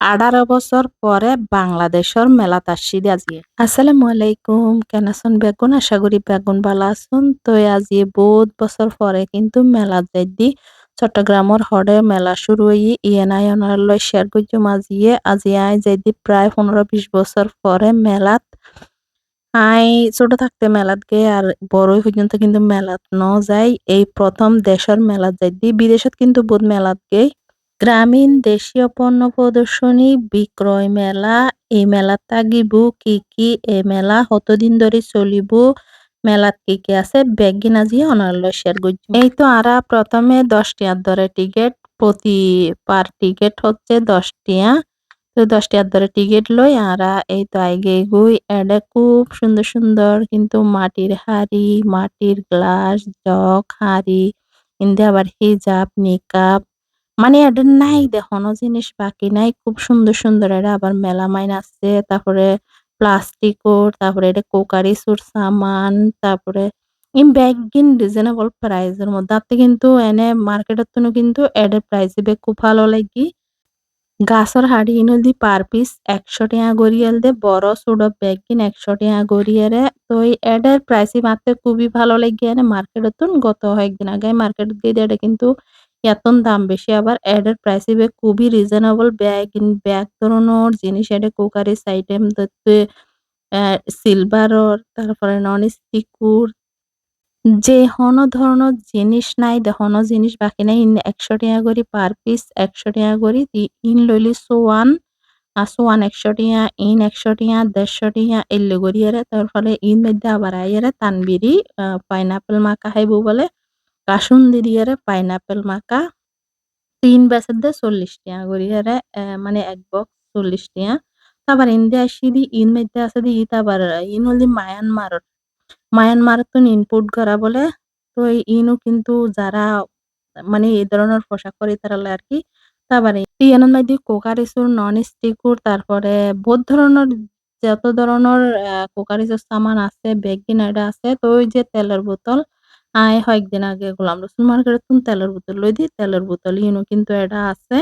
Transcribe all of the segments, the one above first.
আঠারো বছর পরে বাংলাদেশের মেলাত আসছি আজিয়ে আসসালামু আলাইকুম, কেন আছেন বেগুন? আশা করি বেগুন ভালো আছেন। তো আজিয়ে বহুত বছর পরে কিন্তু মেলাত যাই দি। চট্টগ্রামের হরে মেলা শুরু হয়ে ইয়েনাই অনারলয় শেয়ার করছুম আজিয়ে আজি আই যাই দি প্রায় পনেরো বিশ বছর পরে মেলাত আই ছোট থাকতে মেলাত গে আর বড়ই পর্যন্ত কিন্তু মেলাত ন যাই। এই প্রথম দেশের মেলাত যাই দি। বিদেশত কিন্তু বহুত মেলাত গে গ্রামীণ দেশীয় পণ্য প্রদর্শনী, বিক্রয় মেলা, এই মেলাত তাগিব কি কি, এই মেলা, কতদিন ধরে চলিব, মেলাত কি কি আছে, বেগিন আজি অনারল শেয়ার করছি এই তো আরা প্রথমে দশ টিয়ার ধরে টিকিট প্রতি পার টিকিট হচ্ছে দশ টিয়া তো দশ টিয়ার টিকিট লই আরা এই তো আগে গুই এডে খুব সুন্দর সুন্দর কিন্তু মাটির হাড়ি মাটির গ্লাস জগ হাড়ি ইন্দে আবার হিজাব, নিকাব মানে এটা নাই দেখানো জিনিস বাকি নাই। খুব সুন্দর সুন্দর এটা আবার মেলামাইন আছে তারপরে প্লাস্টিকর তারপরে এটা কোকারিসুর সামান, তারপরে ইন ব্যাগিন রিজনেবল প্রাইসের মধ্যে। আপনি কিন্তু এনে মার্কেটের তো কিন্তু এডের প্রাইস দিবে খুব ভালো লাগি। গাছর হাড়ি ইনদি পার পিস একশো টাকা গড়িয়াল দে। বড় ছোট ব্যাগিন একশো টাকা গড়িয়ারে। তো এই এডের প্রাইসই মারতে খুবই ভালো লাগে। এনে মার্কেটের তুন গত কয়েকদিন আগে মার্কেট দিয়ে এটা কিন্তু এতন দাম বেশি। আবার এডের প্রাইস ইবে খুবই রিজনেবল ব্যাগ ইন ব্যাগ ধরনের জিনিস এডে কুকারিস আইটেম দত্তে সিলভারর তারপরে নন স্টিকুর যে হন ধরনের জিনিস নাই দেহন জিনিস বাকি নাই, ইন একশো টাকা করে পার পিস একশো টাকা করে ইন লইলি সোয়ান সোয়ান একশো টাকা, ইন একশো টাকা, দেড়শো টাকা, এল্লে গড়িয়ারে তার ফলে ইন মধ্যে আবার আইয়ারে তানবিরি পাইনাপেল মাখা খাইব বলে। কাসুন্দি দিয়ারে পাইনাপেল মাখা, তিন বেসের দে চল্লিশ টিয়া করিয়ারে মানে এক বক্স চল্লিশ টিয়া। তারপর ইন্দে আসি দি, ইন মধ্যে আছে দি, ইত আবার ইন হলি মায়ানমার। মায়ানমার তো ইনপুট করা বলে, তো ইনও কিন্তু যারা মানে এই ধরনের পোশাক পরে তারা আর কি। তারপরে ইয়ানোর মধ্যে কোকারিসুর নন স্টিকুর তারপরে বহুত ধরনের, যত ধরনের কোকারিসুর সামান আছে বেগিন এটা আছে, তো ওই যে তেলের বোতল আয় কয়েকদিন আগে গোলাম রসুল মার্কেটত তেলের বোতল লই দি, তেলের বোতল ইনু কিন্তু এটা আছে।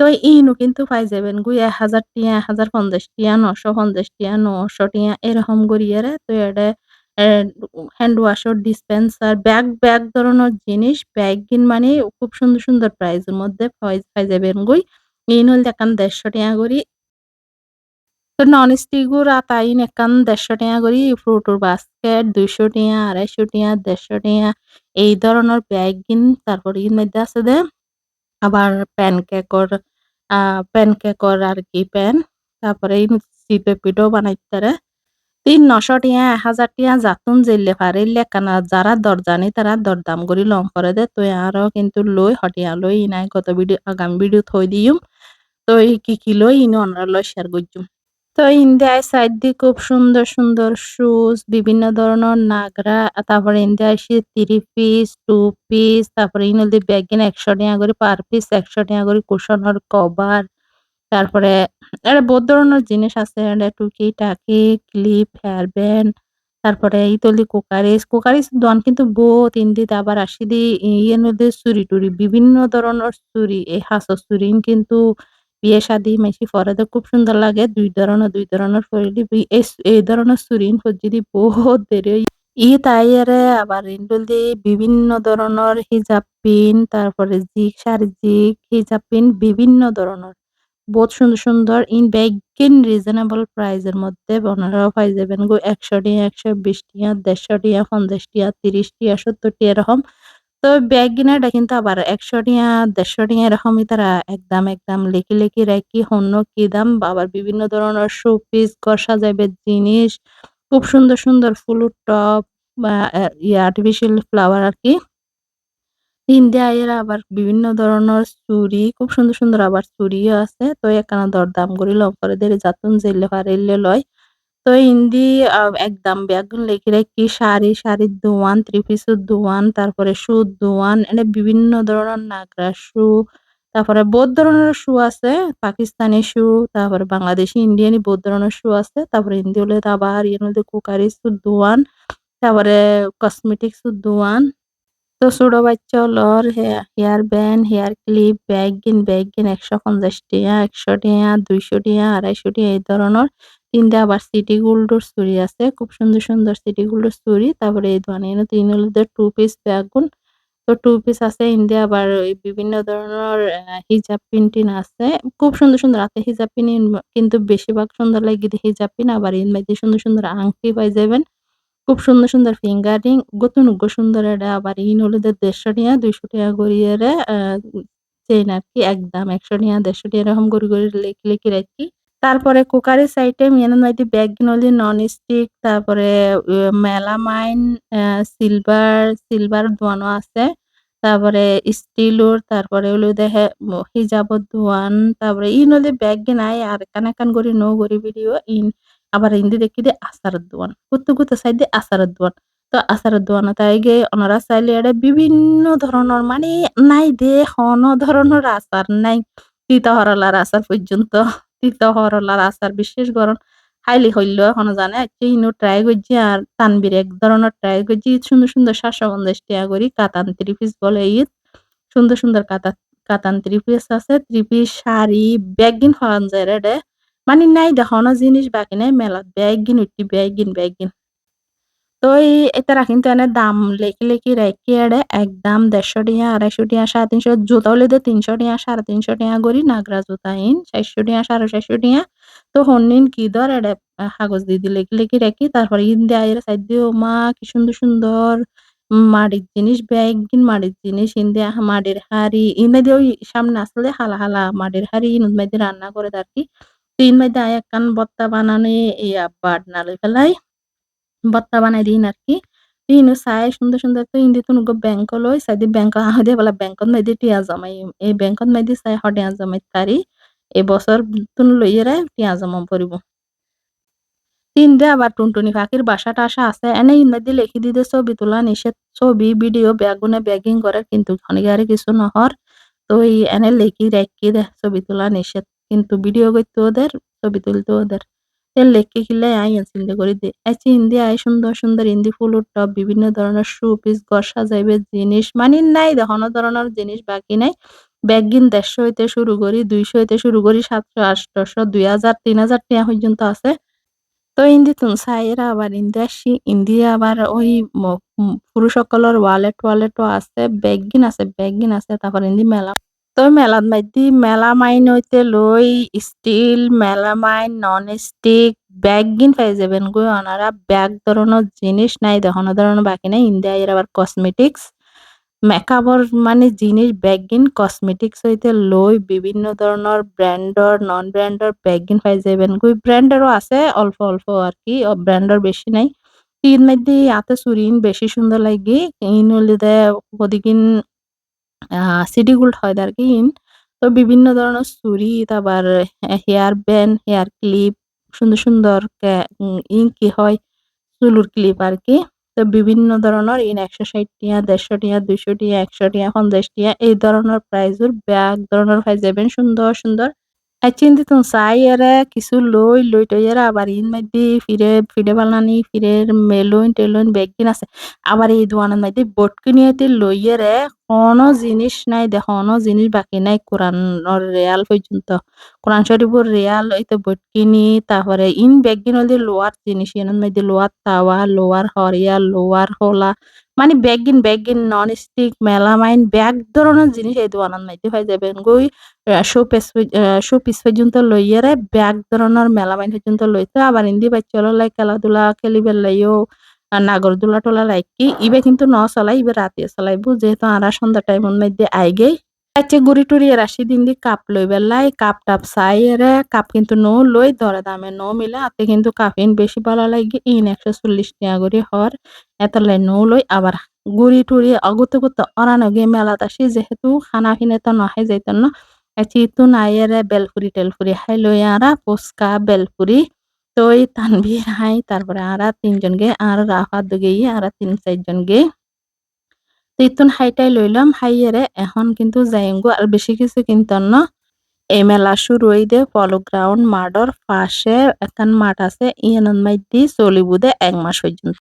তো ইনু কিন্তু পাই যাবেন গুই এক হাজার টিয়া, এক হাজার পঞ্চাশ টিয়া নশো পঞ্চাশ টিয়া নশো টিয়া এরকম করিয়ারে তো এটা হ্যান্ড ওয়াশর ডিসপেন্সার ব্যাগ ব্যাগ ধরনের জিনিস ব্যাগ কিন মানে খুব সুন্দর সুন্দর প্রাইজের মধ্যে পাই যাবেন গুই। ইন হল দেখান দেড়শো টিয়া করি তো নন স্টিকুর আতাইন একান দেড়শো টাকা করি ফ্রুটোর বাস্কেট দুইশো টাকা, আড়াইশো টাকা, দেড়শো টাকা, এই ধরনের ব্যাগ কিন তারপর ইন মধ্যে আছে দে আবার প্যানকেকর প্যানকেকর আর কি প্যান তারপরে চিপে পিঠও বানাইতারে। তিন নশো টিয়া এক হাজার টিয়া জাতুন জেললে পারিলে কানা যারা দরজানি তারা দরদাম করি লং করে দে, তো আরও কিন্তু লই, হটিয়া লই ইনাই গত ভিডিও, আগামী ভিডিও থই দিম তো কি কি লই, ইনো অনরা লই শেয়ার করছুম তো ইন্ডিয়ায় সাইড দিয়ে খুব সুন্দর সুন্দর শুজ বিভিন্ন ধরনের নাগরা, তারপরে ইন্ডিয়ায় সে থ্রি পিস টু পিস তারপরে ইনদি ব্যাগিন একশো টাকা করে পার পিস একশো টাকা করে কুশনের কভার তারপরে এটা বহুত ধরনের জিনিস আছে টুকি, টাকি ক্লিপ হেয়ার ব্যান্ড তারপরে ইতলি কুকারিস কুকারিস দোয়ান কিন্তু বহুত ইন্দিত আবার আসি দি ইয়ের মধ্যে চুরি টুরি বিভিন্ন ধরনের চুরি, এই হাঁসর চুরি কিন্তু বিয়ে শাদী মেশি ফরাদে খুব সুন্দর লাগে। দুই ধরনের দুই ধরনের ফরিলি এই ধরনের সুরিন ফজিদি বহুত দেরি। ই তাইয়ারে আবার ইন্ডুল দিয়ে বিভিন্ন ধরনের হিজাব পিন, তারপরে জিক, শাড়ি জিক, হিজাব পিন, বিভিন্ন ধরনের। বহুত সুন্দর সুন্দর ইন ব্যাগিন রিজনেবল প্রাইজের মধ্যে ওনারাও পাই যাবেন গো। একশো টিয়া, একশো বিশ টিয়া, দেড়শো টিয়া, পঞ্চাশ টিয়া, তিরিশ টিয়া, সত্তর টিয়া এরকম। তো ব্যাগ গিনাটা কিন্তু আবার একশো টিয়া, দেড়শো টিয়া এরকমই তারা একদম একদম লেখি লেখি, রাখি, হন্য, কি দাম, আবার বিভিন্ন ধরনের শো পিস ঘর সাজাইবে জিনিস, খুব সুন্দর সুন্দর ফুলুর টপ, বা ইয়ে আর্টিফিশিয়াল ফ্লাওয়ার আর কি। ইন্ডিয়া এর আবার বিভিন্ন ধরনের চুরি খুব সুন্দর সুন্দর আবার চুরিও আছে। তো এখানে দরদাম করি লম করে দিয়ে যাতুন জেলে পারিলে লয়। তো ইন্দি একদম ব্যাগুন লেখি রাখি শাড়ি শাড়ির দোয়ান থ্রি দোয়ান, তারপরে সুদ দোয়ান, এনে বিভিন্ন ধরনের নাগরা শু তারপরে বহুত ধরনের শু আছে, পাকিস্তানি শু তারপরে বাংলাদেশি ইন্ডিয়ানি বহুত ধরনের শু আছে, তারপরে ইন্দি হলে আবার ইয়ে মধ্যে কুকারি সুদ দোয়ান, তারপরে কসমেটিক কসমেটিক্স দোয়ান, তো ছোট বাচ্চা লর hair band hair clip bag গিন bag গিন একশো পঞ্চাশ টিয়া, একশো টিয়া, দুইশো টিয়া, আড়াইশো টিয়া, এই ধরনের তিনটা আবার সিটি গোল্ডর চুরি আছে। খুব সুন্দর সুন্দর সিটি গোল্ডর চুরি তারপরে এই ধরনের তিন হলুদের টু পিস ব্যাগুন তো টু পিস আছে ইন্ডিয়া আবার বিভিন্ন ধরনের হিজাব পিন আছে। খুব সুন্দর সুন্দর আছে। হিজাব পিন কিন্তু বেশিরভাগ সুন্দর লাগে হিজাব পিন আবার ইন মধ্যে সুন্দর সুন্দর আংটি পাই যাবেন। খুব সুন্দর সুন্দর ফিঙ্গারিং গতনুগ্য সুন্দর এটা। আবার ইন হলুদের দেড়শো টিয়া দুইশো টিয়া করিয়ে চেন আর কি, একদম একশো টিয়া দেড়শো টিয়া এরকম করি করে লেখি লেখি রাখি। তারপরে কুকারের সাইডে ব্যাগ নলি নন স্টিক তারপরে মেলামাইন সিলভার সিলভার দোয়ানো আছে, তারপরে স্টিলর তারপরে হলো দেখে হিজাবত দোয়ান তারপরে ইন হলে ব্যাগ নাই, আর কান কান করি, নো করি ভিডিও, ইন, আবার ইন্দি দেখি দে আচারের দোয়ান কুত্তু কুত্তু সাইড দিয়ে আচারের দোয়ান তো আচারের দোয়ান তাই গে ওনারা চাইলে এটা বিভিন্ন ধরনের মানে নাই দে হন ধরনের আচার নাই তিতা হরলার আচার পর্যন্ত। তিতা হরলার আচার বিশেষ গরম। হাইলি হইল, এখন জানে? কিনু ট্রাই করছি আর তানবির এক ধরনের ট্রাই করছি। সুন্দর সুন্দর শাসবন্ধ স্টেয়া করি, কাতান থ্রি বলে ঈদ। সুন্দর সুন্দর কাতা, কাতান থ্রি আছে থ্রি পিস শাড়ি ব্যাগিন হওয়ান যায় রে মানে নাই দেখানো জিনিস বাকি নাই মেলা ব্যাগিন উঠি ব্যাগিন ব্যাগিন তো এই এটারা কিন্তু এনে দাম লেখি লেখি রেখে এড়ে একদম দেড়শো টিয়া আড়াইশো টিয়া সাড়ে তিনশো জুতা হলে তো তিনশো টিয়া সাড়ে তিনশো টিয়া করি নাগরা জুতা ইন চারশো টিয়া সাড়ে চারশো টিয়া তো হন্নিন কি ধর এড়ে কাগজ দিয়ে দিয়ে লেখি লেখি রাখি তারপর ইন দিয়ে সাইড দিয়ে মা কি সুন্দর সুন্দর মাটির জিনিস ব্যাগ কিন মাটির জিনিস ইন দিয়ে মাটির হাড়ি ইন দিয়ে ওই সামনে আসলে হালা হালা মাটির হাড়ি ইন মধ্যে রান্না করে আর কি, তিন মধ্যে আয় একখান বত্তা বানানো ইয়া বাট নালে ফেলাই বত্তা বানাই দিন আর কি চাই সুন্দর সুন্দর তো ইন্দি তুন গো ব্যাংক লই সাইদি ব্যাংক আহদে বলা ব্যাংকত মাইদি টিয়া জমাই, এই ব্যাংকত মাইদি চাই হটিয়া জমাই তারি। এই বছর তুন লইয়েরে টিয়া জমা পড়িব তিন দে আবার টুনটুনি পাখির বাসা টাসা আছে। এনে ইনমাদি লিখি দিতে ছবি তোলা, নিষেধ ছবি, ভিডিও, ব্যাগুনে ব্যাগিং করে, কিন্তু খনিগারে কিছু নহর। তো এই এনে লেখি, রেখি দে ছবি তোলা, নিষেধ। কিন্তু ভিডিও করতে ওদের, ছবি তুলতে ওদের। তেল লেখকে খিলে আই চিন্তা করে দে আইছি ইন্দি আই সুন্দর সুন্দর ইন্দি ফুলের টপ বিভিন্ন ধরনের শু পিস ঘর সাজাইবে জিনিস। মানে নাই, দেখানো ধরনের জিনিস বাকি নাই। ব্যাগিন দেড়শো হইতে শুরু করি, দুইশো হইতে শুরু করি, সাতশো, আটশো, দুই হাজার, তিন হাজার টাকা পর্যন্ত আছে। তো ইন্দি তুন সাইরা আবার ইন্দি আসি ইন্দি আবার ওই পুরুষ সকলের ওয়ালেট ওয়ালেটও আছে ব্যাগিন আছে ব্যাগিন আছে, তারপর ইন্দি মেলা। তো মাইদি মেলামাইন হইতে লই steel melamine non stick bag গিন পাই যাবেন গো। ওনারা ব্যাগ ধরনের জিনিস নাই, দেখানো ধরনের বাকি নাই। ইন্ডিয়া এর আবার কসমেটিক্স মেকআপর মানে জিনিস ব্যাগিন কসমেটিক্স হইতে লই, বিভিন্ন ধরনের ব্র্যান্ডর নন ব্র্যান্ডর ব্যাগিন পাই যাবেন গই ব্র্যান্ডেরও আছে, অল্প অল্প আর কি ব্র্যান্ডর বেশি নাই। তিন মধ্যে আতে চুরিন বেশি সুন্দর লাগে। ইন হলিদে ওদিকিন সিটি গোল্ড হয় ইন তো বিভিন্ন ধরনের চুরি তারপর হেয়ার ব্যান্ড হেয়ার ক্লিপ সুন্দর সুন্দর ইন কি হয়, চুলুর ক্লিপ আর কি তো বিভিন্ন ধরনের ইন একশো ষাট টিয়া, দেড়শো টিয়া, দুইশো টিয়া, একশো টিয়া, পঞ্চাশ টিয়া, এই ধরনের প্রাইজের ব্যাগ ধরনের পাই যাবেন, সুন্দর সুন্দর। চিন্তি তুন চাই এরা কিছু লই লই টই এরা আবার ইন মধ্যে ফিরে ফিরে বানানি, ফিরে মেলুন, টেলুন ব্যাগিন আছে। আবার এই দোয়ানের মধ্যে বোট কিনিয়ে লই এরে কোনো জিনিস নাই দেখ কোনো জিনিস বাকি নাই কোরআনের রেয়াল পর্যন্ত কোরআন শরীফের রেয়াল হইতে বোট কিনি তারপরে ইন ব্যাগিন হলে লোয়ার জিনিস এর মধ্যে লোয়ার তাওয়া লোয়ার হরিয়া লোয়ার হোলা মানে ব্যাগিন ব্যাগিন নন স্টিক মেলামাইন ব্যাগ ধরনের জিনিস এই দোকানের মধ্যে হয়ে যাবেন গই শো পিস শো পিস পর্যন্ত লইয়ারে ব্যাগ ধরনের মেলামাইন পর্যন্ত লইতে আবার ইন্দি বাচ্চা লাই খেলাধুলা খেলিবার লাইও নাগর দোলা টোলা লাইকি, ইবে কিন্তু ন চলাই, ইবে রাতে চলাইব, যেহেতু আরা সন্ধ্যা টাইমের মধ্যে আইগে। আচ্ছা গুড়ি টুরি রাশি দিন দি কাপ লই বেলাই কাপ টাপ চাই এরে, কাপ কিন্তু নো লই, দরে দামে নো মিলে আতে কিন্তু কাপিন বেশি ভালো লাগে ইন একশো চল্লিশ টাকা করে হর, এত লাই নো লই, আবার গুড়ি টুরি অগত গত অরানো গে মেলাত আসি, যেহেতু খানা কিনে তো নহে যাইত না চিতু নাইয়েরে বেলপুরি টেলপুরি হাই লই আরা, পুস্কা, বেলপুরি তো তানভি হাই তারপরে আর তিনজন গে আর রাফা দুগে আর তিন চারজন গে তিতুন হাইটাই লইলাম হাইয়েরে এখন কিন্তু যাইঙ্গো আর বেশি কিছু কিনতাম না। এই মেলা শুরু হইদে পলো গ্রাউন্ড মাঠর পাশে এখন মাঠ আছে, ইয়ানন মাইদি চলিবুদে এক মাস পর্যন্ত